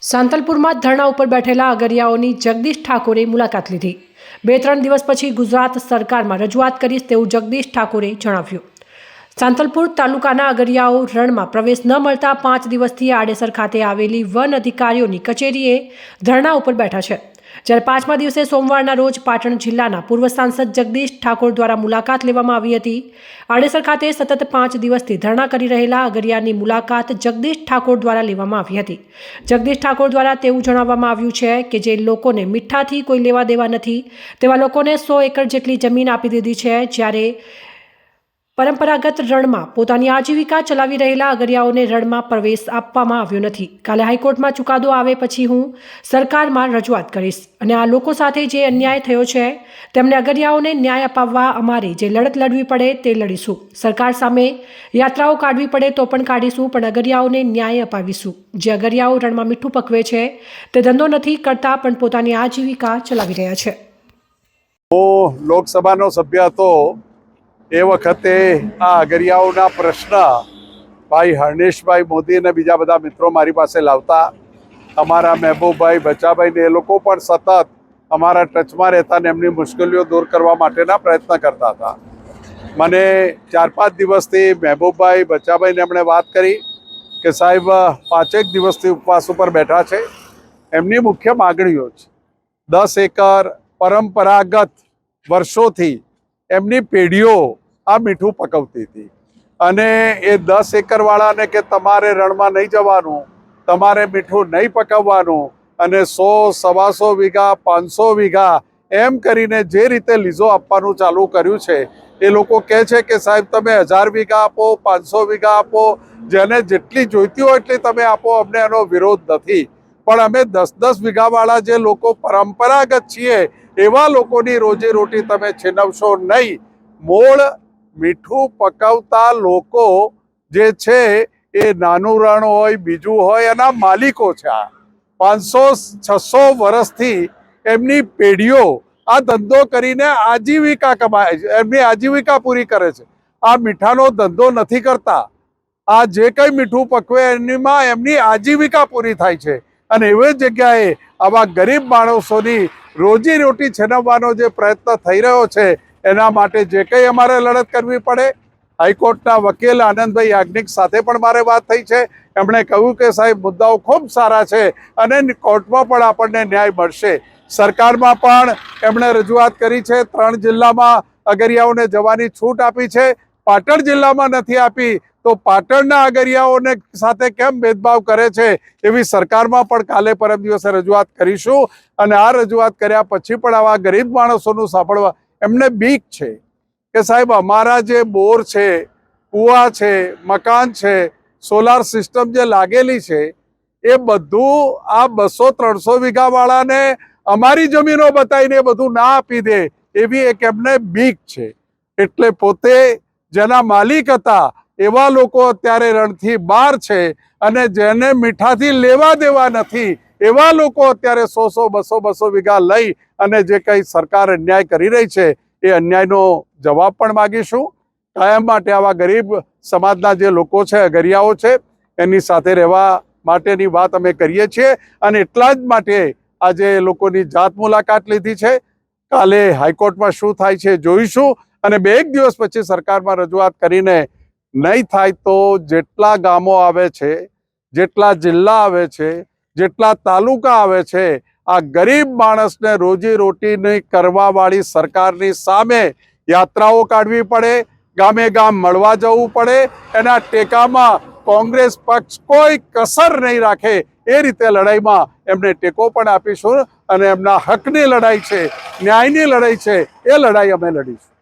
સાંતલપુરમાં ધરણા ઉપર બેઠેલા અગરિયાઓની જગદીશ ઠાકોરે મુલાકાત લીધી. બે ત્રણ દિવસ પછી ગુજરાત સરકારમાં રજૂઆત કરીશ તેવું જગદીશ ઠાકોરે જણાવ્યું. સાંતલપુર તાલુકાના અગરિયાઓ રણમાં પ્રવેશ ન મળતા પાંચ દિવસથી આડેસર ખાતે આવેલી વન અધિકારીઓની કચેરીએ ધરણા ઉપર બેઠા છે. જ્યારે પાંચમા દિવસે સોમવારના રોજ પાટણ જિલ્લાના પૂર્વ સાંસદ જગદીશ ઠાકોર દ્વારા મુલાકાત લેવામાં આવી હતી. આડેસર ખાતે સતત પાંચ દિવસથી ધરણા કરી રહેલા અગરિયાની મુલાકાત જગદીશ ઠાકોર દ્વારા લેવામાં આવી હતી. જગદીશ ઠાકોર દ્વારા તેવું જણાવવામાં આવ્યું છે કે જે લોકોને મીઠાથી કોઈ લેવા દેવા નથી, તેવા લોકોને સો એકર જેટલી જમીન આપી દીધી છે, જ્યારે પરંપરાગત રણમાં પોતાની આજીવિકા ચલાવી રહેલા અગરિયાઓને રણમાં પ્રવેશ આપવામાં આવ્યો નથી. કાલે હાઈકોર્ટમાં ચુકાદો આવે પછી હું સરકારમાં રજૂઆત કરીશ અને આ લોકો સાથે જે અન્યાય થયો છે, તેમને અગરિયાઓને ન્યાય અપાવવા અમારે જે લડત લડવી પડે તે લડીશું. સરકાર સામે યાત્રાઓ કાઢવી પડે તો પણ કાઢીશું, પણ અગરિયાઓને ન્યાય અપાવીશું. જે અગરિયાઓ રણમાં મીઠું પકવે છે, તે ધંધો નથી કરતા, પણ પોતાની આજીવિકા ચલાવી રહ્યા છે. હું લોકસભાનો સભ્ય હતો એ વખતે આ અગરિયાઓના પ્રશ્ન ભાઈ હર્ષેશભાઈ મોદી અને બીજા બધા મિત્રો મારી પાસે લાવતા. અમારા મહેબૂબભાઈ બચાભાઈ એ લોકો પણ સતત અમારા ટચમાં રહેતા ને એમની મુશ્કેલીઓ દૂર કરવા માટેના પ્રયત્ન કરતા હતા. મને ચાર પાંચ દિવસથી મહેબૂબભાઈ બચાભાઈને એમણે વાત કરી કે સાહેબ, પાંચેક દિવસથી ઉપવાસ ઉપર બેઠા છે. એમની મુખ્ય માગણીઓ છે. દસ એકર પરંપરાગત વર્ષોથી એમની પેઢીઓ આ મીઠું પકવતી હતી. અને એ દસ એકરવાળાને કે તમારે રણમાં નહીં જવાનું, તમારે મીઠું નહીં પકવવાનું અને સો, સવાસો વીઘા, પાંચસો વીઘા એમ કરીને જે રીતે લીઝો આપવાનું ચાલુ કર્યું છે, એ લોકો કહે છે કે સાહેબ તમે હજાર વીઘા આપો, પાંચસો વીઘા આપો, જેને જેટલી જોઈતી હોય એટલી તમે આપો, અમને એનો વિરોધ નથી. પણ અમે દસ દસ વીઘાવાળા જે લોકો પરંપરાગત છીએ એવા લોકોની રોજી રોટી તમે છીનવશો નહીં. મૂળ મીઠું પકવતા લોકો જે છે એ નાનું રણ હોય, બીજું હોય, એના માલિકો છે આ. પાંચસો, છસો વર્ષથી એમની પેઢીઓ આ ધંધો કરીને આજીવિકા કમાય એમની આજીવિકા પૂરી કરે છે. આ મીઠાનો ધંધો નથી કરતા. આ જે કંઈ મીઠું પકવે એનીમાં એમની આજીવિકા પૂરી થાય છે. અને એવી જગ્યાએ આવા ગરીબ માણસોની રોજી રોટી છેનવવાનો જે પ્રયત્ન થઈ રહ્યો છે, એના માટે જે કંઈ અમારે લડત કરવી પડે, હાઈકોર્ટના વકીલ આનંદભાઈ યાજ્ઞિક સાથે પણ મારે વાત થઈ છે. એમણે કહ્યું કે સાહેબ, મુદ્દાઓ ખૂબ સારા છે અને કોર્ટમાં પણ આપણને ન્યાય મળશે. સરકારમાં પણ એમણે રજૂઆત કરી છે, ત્રણ જિલ્લામાં અગરિયાઓને જવાની છૂટ આપી છે. પાટણ જિલ્લામાં નથી આપી તો પાટણના અગરિયાઓને સાથે કેમ ભેદભાવ કરે છે એવી સરકારમાં પણ કાલે પરમ દિવસે રજૂઆત કરીશું. અને આ રજૂઆત કર્યા પછી પણ આવા ગરીબ માણસોનું સાંભળવા એમને બીક છે કે સાહેબ અમારા જે બોર છે, કૂવા છે, મકાન છે, સોલાર સિસ્ટમ જે લાગેલી છે, એ બધું આ બસો ત્રણસો વીઘાવાળાને અમારી જમીનો બતાવીને બધું ના આપી દે એવી એક એમને બીક છે. એટલે પોતે જેના માલિક હતા એવા લોકો અત્યારે રણથી બહાર છે અને જેને મીઠાથી લેવા દેવા નથી, એવા લોકો અત્યારે સો સો, બસો બસો વીઘા લઈ અને જે કંઈ સરકાર અન્યાય કરી રહી છે, એ અન્યાયનો જવાબ પણ માગીશું. કાયમ માટે આવા ગરીબ સમાજના જે લોકો છે, અગરિયાઓ છે, એની સાથે રહેવા માટેની વાત અમે કરીએ છીએ અને એટલા જ માટે આજે લોકોની જાત મુલાકાત લીધી છે. કાલે હાઈકોર્ટમાં શું થાય છે જોઈશું અને બે એક દિવસ પછી સરકારમાં રજૂઆત કરીને નહીં થાય તો જેટલા ગામો આવે છે, જેટલા જિલ્લા આવે છે, જેટલા તાલુકા આવે છે, આ ગરીબ માણસને રોજી રોટીની કરવાવાળી સરકારની સામે યાત્રાઓ કાઢવી પડે, ગામે ગામ મળવા જવું પડે, એના ટેકામાં કોંગ્રેસ પક્ષ કોઈ કસર નહીં રાખે, એ રીતે લડાઈમાં એમને ટેકો પણ આપીશું અને એમના હકની લડાઈ છે, ન્યાયની લડાઈ છે, એ લડાઈ અમે લડીશું.